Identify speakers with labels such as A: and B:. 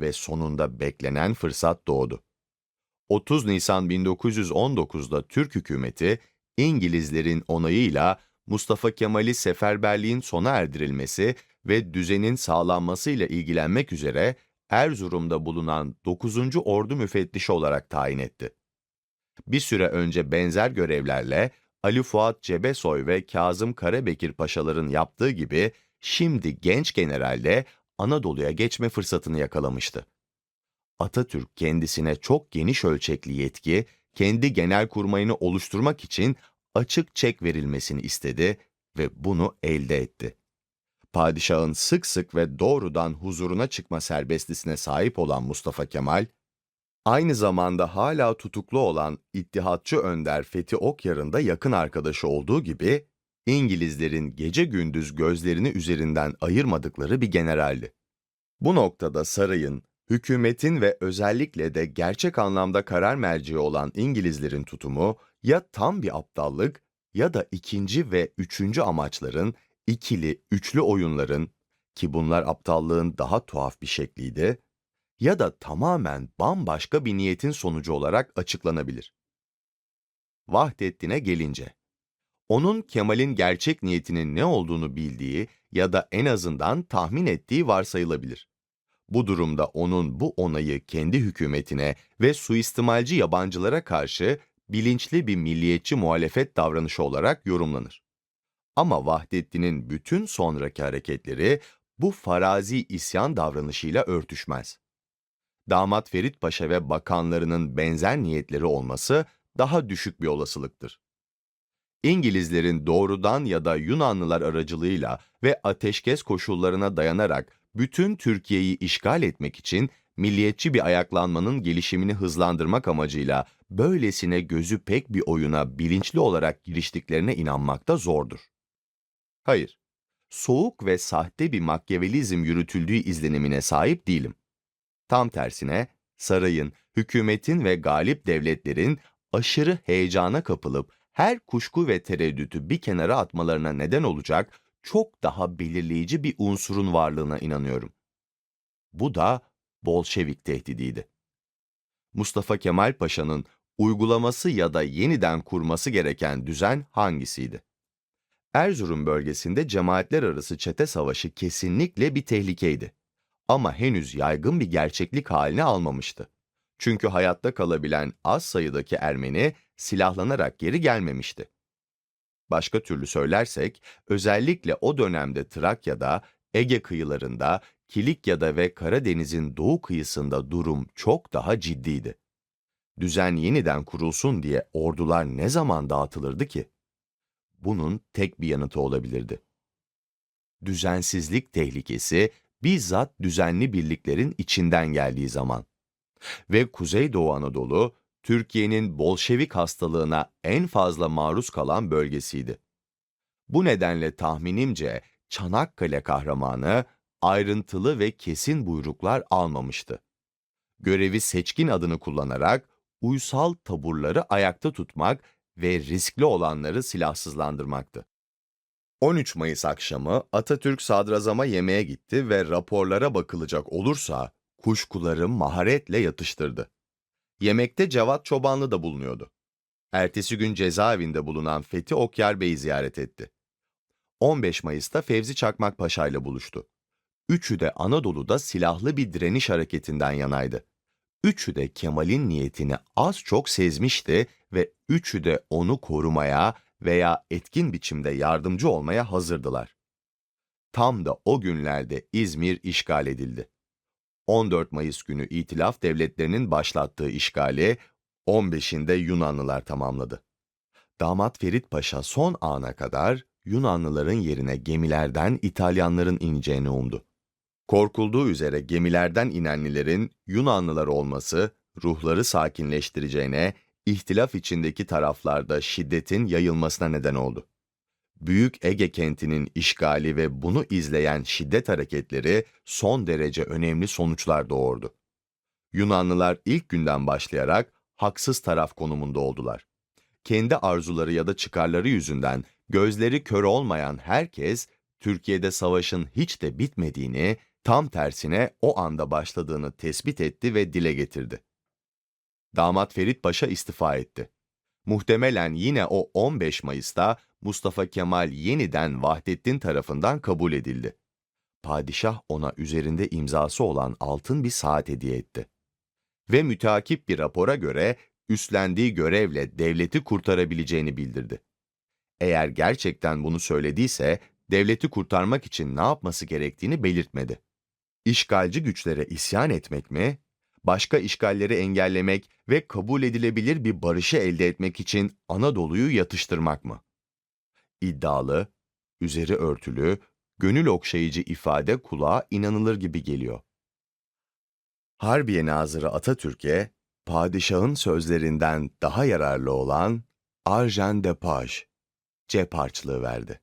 A: ve sonunda beklenen fırsat doğdu. 30 Nisan 1919'da Türk hükümeti İngilizlerin onayıyla Mustafa Kemal'i seferberliğin sona erdirilmesi ve düzenin sağlanmasıyla ilgilenmek üzere Erzurum'da bulunan 9. Ordu müfettişi olarak tayin etti. Bir süre önce benzer görevlerle Ali Fuat Cebesoy ve Kazım Karabekir paşaların yaptığı gibi şimdi genç general de Anadolu'ya geçme fırsatını yakalamıştı. Atatürk kendisine çok geniş ölçekli yetki, kendi genel kurmayını oluşturmak için açık çek verilmesini istedi ve bunu elde etti. Padişahın sık sık ve doğrudan huzuruna çıkma serbestlisine sahip olan Mustafa Kemal, aynı zamanda hala tutuklu olan İttihatçı Önder Fethi Okyar'ın da yakın arkadaşı olduğu gibi, İngilizlerin gece gündüz gözlerini üzerinden ayırmadıkları bir generaldi. Bu noktada sarayın, hükümetin ve özellikle de gerçek anlamda karar merci olan İngilizlerin tutumu ya tam bir aptallık ya da ikinci ve üçüncü amaçların ikili, üçlü oyunların ki bunlar aptallığın daha tuhaf bir şekliydi ya da tamamen bambaşka bir niyetin sonucu olarak açıklanabilir. Vahdettin'e gelince, onun Kemal'in gerçek niyetinin ne olduğunu bildiği ya da en azından tahmin ettiği varsayılabilir. Bu durumda onun bu onayı kendi hükümetine ve suistimalci yabancılara karşı bilinçli bir milliyetçi muhalefet davranışı olarak yorumlanır. Ama Vahdettin'in bütün sonraki hareketleri bu farazi isyan davranışıyla örtüşmez. Damat Ferit Paşa ve bakanlarının benzer niyetleri olması daha düşük bir olasılıktır. İngilizlerin doğrudan ya da Yunanlılar aracılığıyla ve ateşkes koşullarına dayanarak bütün Türkiye'yi işgal etmek için milliyetçi bir ayaklanmanın gelişimini hızlandırmak amacıyla böylesine gözü pek bir oyuna bilinçli olarak giriştiklerine inanmakta zordur. Hayır, soğuk ve sahte bir makyavelizm yürütüldüğü izlenimine sahip değilim. Tam tersine sarayın, hükümetin ve galip devletlerin aşırı heyecana kapılıp her kuşku ve tereddütü bir kenara atmalarına neden olacak çok daha belirleyici bir unsurun varlığına inanıyorum. Bu da Bolşevik tehdidiydi. Mustafa Kemal Paşa'nın uygulaması ya da yeniden kurması gereken düzen hangisiydi? Erzurum bölgesinde cemaatler arası çete savaşı kesinlikle bir tehlikeydi. Ama henüz yaygın bir gerçeklik haline almamıştı. Çünkü hayatta kalabilen az sayıdaki Ermeni silahlanarak geri gelmemişti. Başka türlü söylersek, özellikle o dönemde Trakya'da, Ege kıyılarında, Kilikya'da ve Karadeniz'in doğu kıyısında durum çok daha ciddiydi. Düzen yeniden kurulsun diye ordular ne zaman dağıtılırdı ki? Bunun tek bir yanıtı olabilirdi. Düzensizlik tehlikesi bizzat düzenli birliklerin içinden geldiği zaman. Ve Kuzeydoğu Anadolu, Türkiye'nin Bolşevik hastalığına en fazla maruz kalan bölgesiydi. Bu nedenle tahminimce Çanakkale kahramanı ayrıntılı ve kesin buyruklar almamıştı. Görevi seçkin adını kullanarak uysal taburları ayakta tutmak ve riskli olanları silahsızlandırmaktı. 13 Mayıs akşamı Atatürk sadrazama yemeğe gitti ve raporlara bakılacak olursa kuşkuları maharetle yatıştırdı. Yemekte Cevat Çobanlı da bulunuyordu. Ertesi gün cezaevinde bulunan Fethi Okyar Bey'i ziyaret etti. 15 Mayıs'ta Fevzi Çakmak Paşa ile buluştu. Üçü de Anadolu'da silahlı bir direniş hareketinden yanaydı. Üçü de Kemal'in niyetini az çok sezmişti ve üçü de onu korumaya veya etkin biçimde yardımcı olmaya hazırdılar. Tam da o günlerde İzmir işgal edildi. 14 Mayıs günü İtilaf devletlerinin başlattığı işgali 15'inde Yunanlılar tamamladı. Damat Ferit Paşa son ana kadar Yunanlıların yerine gemilerden İtalyanların ineceğini umdu. Korkulduğu üzere gemilerden inenlilerin Yunanlılar olması ruhları sakinleştireceğine, ihtilaf içindeki taraflarda şiddetin yayılmasına neden oldu. Büyük Ege kentinin işgali ve bunu izleyen şiddet hareketleri son derece önemli sonuçlar doğurdu. Yunanlılar ilk günden başlayarak haksız taraf konumunda oldular. Kendi arzuları ya da çıkarları yüzünden gözleri kör olmayan herkes Türkiye'de savaşın hiç de bitmediğini tam tersine o anda başladığını tespit etti ve dile getirdi. Damat Ferit Paşa istifa etti. Muhtemelen yine o 15 Mayıs'ta Mustafa Kemal yeniden Vahdettin tarafından kabul edildi. Padişah ona üzerinde imzası olan altın bir saat hediye etti. Ve müteakip bir rapora göre üstlendiği görevle devleti kurtarabileceğini bildirdi. Eğer gerçekten bunu söylediyse devleti kurtarmak için ne yapması gerektiğini belirtmedi. İşgalci güçlere isyan etmek mi, başka işgalleri engellemek ve kabul edilebilir bir barışı elde etmek için Anadolu'yu yatıştırmak mı? İddialı, üzeri örtülü, gönül okşayıcı ifade kulağa inanılır gibi geliyor. Harbiye Nazırı Atatürk'e padişahın sözlerinden daha yararlı olan Arjen de Page cep harçlığı verdi.